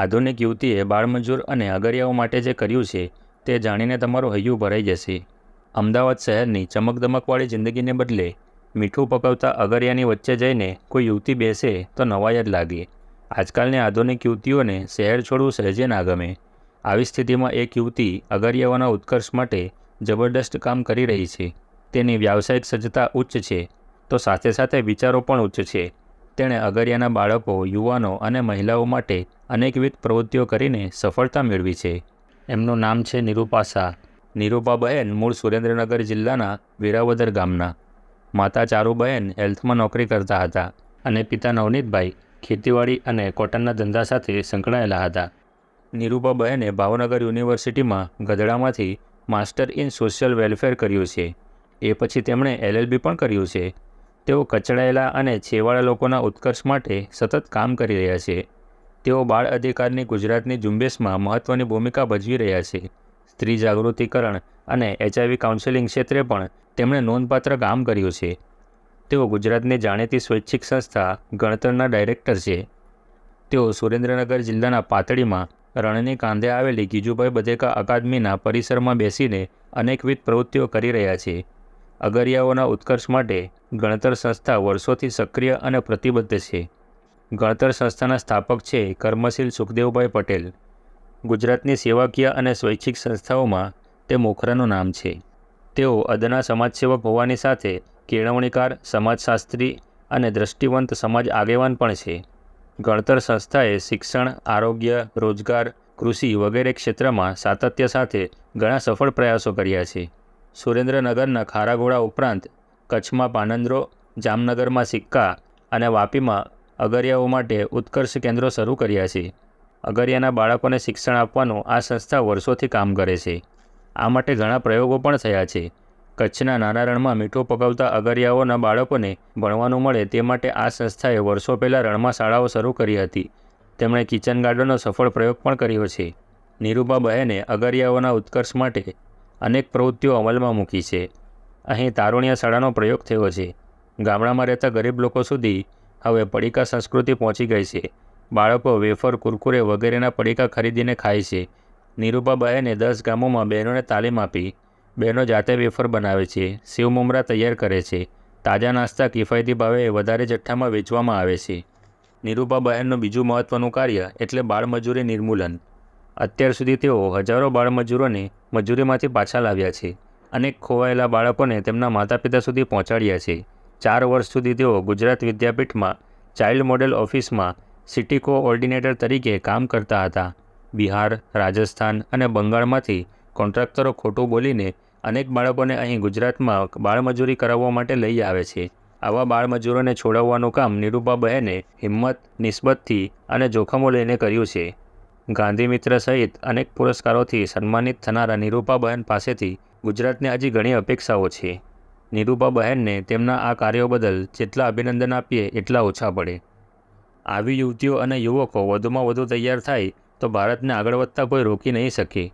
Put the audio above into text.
આધુનિક યુવતીએ બાળમજૂર અને અગરિયાઓ માટે જે કર્યું છે, તે જાણીને તમારું હૈયું ભરાઈ જશે. અમદાવાદ શહેરની ચમકદમકવાળી જિંદગીને બદલે મીઠું પકવતા અગરિયાની વચ્ચે જઈને કોઈ યુવતી બેસે તો નવાઈ જ લાગે. આજકાલની આધુનિક યુવતીઓને શહેર છોડવું સહેજે ના ગમે. આવી સ્થિતિમાં એક યુવતી અગરિયાઓના ઉત્કર્ષ માટે જબરદસ્ત કામ કરી રહી છે. તેની વ્યાવસાયિક સજ્જતા ઉચ્ચ છે, તો સાથે સાથે વિચારો પણ ઉચ્ચ છે. તેણે અગરિયાના બાળકો, યુવાનો અને મહિલાઓ માટે અનેકવિધ પ્રવૃત્તિઓ કરીને સફળતા મેળવી છે. એમનું નામ છે નિરૂપા શાહ નિરૂપાબહેન મૂળ સુરેન્દ્રનગર જિલ્લાના વેરાવદર ગામના. માતા ચારુબહેન હેલ્થમાં નોકરી કરતા હતા અને પિતા નવનીતભાઈ ખેતીવાડી અને કોટનના ધંધા સાથે સંકળાયેલા હતા. નિરૂપાબહેને ભાવનગર યુનિવર્સિટીમાં ગધડામાંથી માસ્ટર ઇન સોશિયલ વેલફેર કર્યું છે. એ પછી તેમણે એલએલબી પણ કર્યું છે. તેઓ કચડાયેલા અને છેવાડા લોકોના ઉત્કર્ષ માટે સતત કામ કરી રહ્યા છે. તેઓ બાળ અધિકારની ગુજરાતની ઝુંબેશમાં મહત્ત્વની ભૂમિકા ભજવી રહ્યા છે. સ્ત્રી જાગૃતિકરણ અને એચઆઈવી કાઉન્સેલિંગ ક્ષેત્રે પણ તેમણે નોંધપાત્ર કામ કર્યું છે. તેઓ ગુજરાતની જાણીતી સ્વૈચ્છિક સંસ્થા, ગણતરના ડાયરેક્ટર છે. તેઓ સુરેન્દ્રનગર જિલ્લાના પાતળીમાં રણની કાંધે આવેલી ગીજુભાઈ બધેકા અકાદમીના પરિસરમાં બેસીને અનેકવિધ પ્રવૃત્તિઓ કરી રહ્યા છે. અગરિયાઓના ઉત્કર્ષ માટે ગણતર સંસ્થા વર્ષોથી સક્રિય અને પ્રતિબદ્ધ છે. ગણતર સંસ્થાના સ્થાપક છે કર્મશીલ સુખદેવભાઈ પટેલ. ગુજરાતની સેવાકીય અને સ્વૈચ્છિક સંસ્થાઓમાં તે મોખરાનું નામ છે. તેઓ અદના સમાજસેવક હોવાની સાથે કેળવણીકાર, સમાજશાસ્ત્રી અને દ્રષ્ટિવંત સમાજ આગેવાન પણ છે. ગણતર સંસ્થાએ શિક્ષણ, આરોગ્ય, રોજગાર, કૃષિ વગેરે ક્ષેત્રમાં સાતત્ય સાથે ઘણા સફળ પ્રયાસો કર્યા છે. સુરેન્દ્રનગરના ખારાઘોડા ઉપરાંત કચ્છમાં પાનંદરો, જામનગરમાં સિક્કા અને વાપીમાં અગરિયાઓ માટે ઉત્કર્ષ કેન્દ્રો શરૂ કર્યા છે. અગરિયાના બાળકોને શિક્ષણ આપવાનું આ સંસ્થા વર્ષોથી કામ કરે છે. આ માટે ઘણા પ્રયોગો પણ થયા છે. કચ્છના નાના મીઠું પકવતા અગરિયાઓના બાળકોને ભણવાનું મળે તે માટે આ સંસ્થાએ વર્ષો પહેલાં રણમાં શાળાઓ શરૂ કરી હતી. તેમણે કિચન ગાર્ડનનો સફળ પ્રયોગ પણ કર્યો છે. નિરૂપા બહેને અગરિયાઓના ઉત્કર્ષ માટે અનેક પ્રવૃત્તિઓ અમલમાં મૂકી છે. અહીં તારુણ્ય શાળાનો પ્રયોગ થયો છે. ગામડામાં રહેતા ગરીબ લોકો સુધી હવે પડીકા સંસ્કૃતિ પહોંચી ગઈ છે. બાળકો વેફર, કુરકુરે વગેરેના પડીકા ખરીદીને ખાય છે. નિરૂપા બહેને દસ ગામોમાં બહેનોને તાલીમ આપી. બહેનો જાતે વેફર બનાવે છે શિવમુમરા મમરા તૈયાર કરે છે. તાજા નાસ્તા કિફાયતી ભાવે વધારે જથ્થામાં વેચવામાં આવે છે. નિરૂપા બહેનનું બીજું મહત્ત્વનું કાર્ય એટલે બાળમજૂરી નિર્મૂલન. અત્યાર સુધી તેઓ હજારો બાળમજૂરોને મજૂરીમાંથી પાછા લાવ્યા છે અનેક ખોવાયેલા બાળકોને તેમના માતા પિતા સુધી પહોંચાડ્યા છે. ચાર વર્ષ સુધી તેઓ ગુજરાત વિદ્યાપીઠમાં ચાઇલ્ડ મોડેલ ઓફિસમાં સિટી કોઓર્ડિનેટર તરીકે કામ કરતા હતા. બિહાર, રાજસ્થાન અને બંગાળમાંથી કોન્ટ્રાક્ટરો ખોટું બોલીને અનેક બાળકોને અહીં ગુજરાતમાં બાળમજૂરી કરાવવા માટે લઈ આવે છે. આવા બાળમજૂરોને છોડાવવાનું કામ નિરૂપા બહેને હિંમત, નિસ્બતથી અને જોખમો લઈને કર્યું છે. ગાંધી મિત્ર સહિત અનેક પુરસ્કારોથી સન્માનિત થનારા નિરૂપા બહેન પાસેથી ગુજરાતને હજી ઘણી અપેક્ષાઓ છે. નિરૂપા બહેનને તેમના આ કાર્યો બદલ જેટલા અભિનંદન આપીએ એટલા ઓછા પડે. આવી યુવતીઓ અને યુવકો વધુમાં વધુ તૈયાર થાય તો ભારતને આગળ વધતા કોઈ રોકી નહીં શકે.